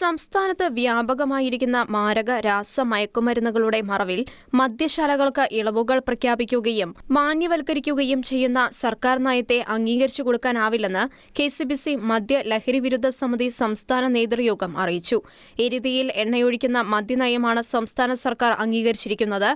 സംസ്ഥാനത്ത് വ്യാപകമായിരിക്കുന്ന മാരക രാസ മയക്കുമരുന്നുകളുടെ മറവിൽ മദ്യശാലകൾക്ക് ഇളവുകൾ പ്രഖ്യാപിക്കുകയും മാന്യവൽക്കരിക്കുകയും ചെയ്യുന്ന സർക്കാർ നയത്തെ അംഗീകരിച്ചു കൊടുക്കാനാവില്ലെന്ന് കെ സി ബി സി മദ്യ ലഹരി വിരുദ്ധ സമിതി സംസ്ഥാന നേതൃയോഗം അറിയിച്ചു. എരുതിയിൽ എണ്ണയൊഴിക്കുന്ന മദ്യനയമാണ് സംസ്ഥാന സർക്കാർ അംഗീകരിച്ചിരിക്കുന്നത്.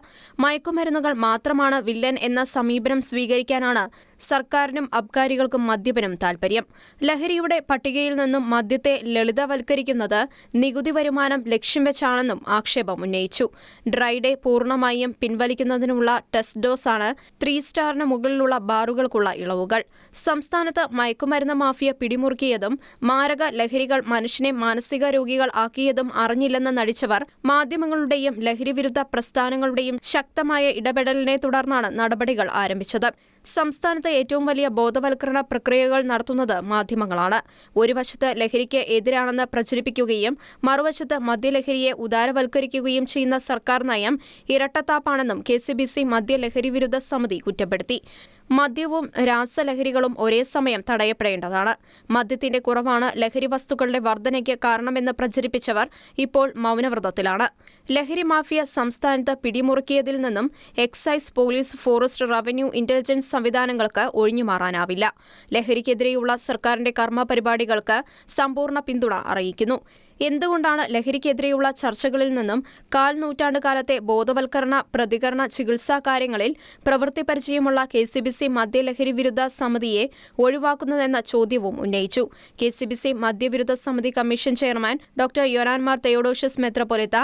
മയക്കുമരുന്നുകൾ മാത്രമാണ് വില്ലൻ എന്ന സമീപനം സ്വീകരിക്കാനാണ് സർക്കാരിനും അബ്കാരികൾക്കും മദ്യപനും താൽപര്യം. ലഹരിയുടെ പട്ടികയിൽ നിന്നും മദ്യത്തെ ലളിതവൽക്കരിക്കുന്നത് നികുതി വരുമാനം ലക്ഷ്യം വെച്ചാണെന്നും ആക്ഷേപം ഉന്നയിച്ചു. ഡ്രൈഡേ പൂർണമായും പിൻവലിക്കുന്നതിനുള്ള ടെസ്റ്റ് ഡോസാണ് ത്രീ സ്റ്റാറിന് മുകളിലുള്ള ബാറുകൾക്കുള്ള ഇളവുകൾ. സംസ്ഥാനത്ത് മയക്കുമരുന്ന് മാഫിയ പിടിമുറുക്കിയതും മാരക ലഹരികൾ മനുഷ്യനെ മാനസിക രോഗികൾ ആക്കിയതും അറിഞ്ഞില്ലെന്ന് നടിച്ചവർ മാധ്യമങ്ങളുടെയും ലഹരിവിരുദ്ധ പ്രസ്ഥാനങ്ങളുടെയും ശക്തമായ ഇടപെടലിനെ തുടർന്നാണ് നടപടികൾ ആരംഭിച്ചത്. സംസ്ഥാനത്ത് ഏറ്റവും വലിയ ബോധവൽക്കരണ പ്രക്രിയകൾ നടത്തുന്നത് മാധ്യമങ്ങളാണ്. ഒരു വശത്ത് ലഹരിക്ക് എതിരാണെന്ന് പ്രചരിപ്പിക്കുകയും മറുവശത്ത് മദ്യലഹരിയെ ഉദാരവൽക്കരിക്കുകയും ചെയ്യുന്ന സർക്കാർ നയം ഇരട്ടത്താപ്പാണെന്നും കെ സി ബി സി മദ്യലഹരി വിരുദ്ധ സമിതി കുറ്റപ്പെടുത്തി. മദ്യവും രാസലഹരികളും ഒരേ സമയം തടയപ്പെടേണ്ടതാണ്. മദ്യത്തിന്റെ കുറവാണ് ലഹരി വസ്തുക്കളുടെ വർധനയ്ക്ക് കാരണമെന്ന് പ്രചരിപ്പിച്ചവർ ഇപ്പോൾ മൗനവ്രതത്തിലാണ്. ലഹരി മാഫിയ സംസ്ഥാനത്ത് പിടിമുറുക്കിയതിൽ നിന്നും excise police forest revenue intelligence സംവിധാനങ്ങൾക്ക് ഒഴിഞ്ഞുമാറാനാവില്ല. ലഹരിക്കെതിരെയുള്ള സർക്കാരിന്റെ കർമ്മ പരിപാടികൾക്ക് സമ്പൂർണ പിന്തുണ അറിയിക്കുന്നു. എന്തുകൊണ്ടാണ് ലഹരിക്കെതിരെയുള്ള ചർച്ചകളിൽ നിന്നും കാൽ നൂറ്റാണ്ട് കാലത്തെ ബോധവൽക്കരണ പ്രതികരണ ചികിത്സാ കാര്യങ്ങളിൽ പ്രവൃത്തി പരിചയമുള്ള കെ സി ബി സി മദ്യലഹരി വിരുദ്ധ സമിതിയെ ഒഴിവാക്കുന്നതെന്ന ചോദ്യവും ഉന്നയിച്ചു. കെ സി ബി സി മദ്യവിരുദ്ധ സമിതി commission chairman doctor Yohanan Mar Theodosius മെത്രപൊലിത്ത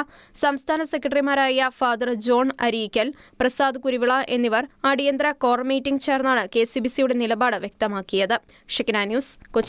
സംസ്ഥാന സെക്രട്ടറിമാരായ ഫാദർ ജോൺ അരീക്കൽ പ്രസാദ് കുരുവിള എന്നിവർ അടിയന്തര കോർ മീറ്റിംഗ് ചേർന്നാണ് കെ സി ബി സിയുടെ നിലപാട് വ്യക്തമാക്കിയത്. ന്യൂസ് കൊച്ചി.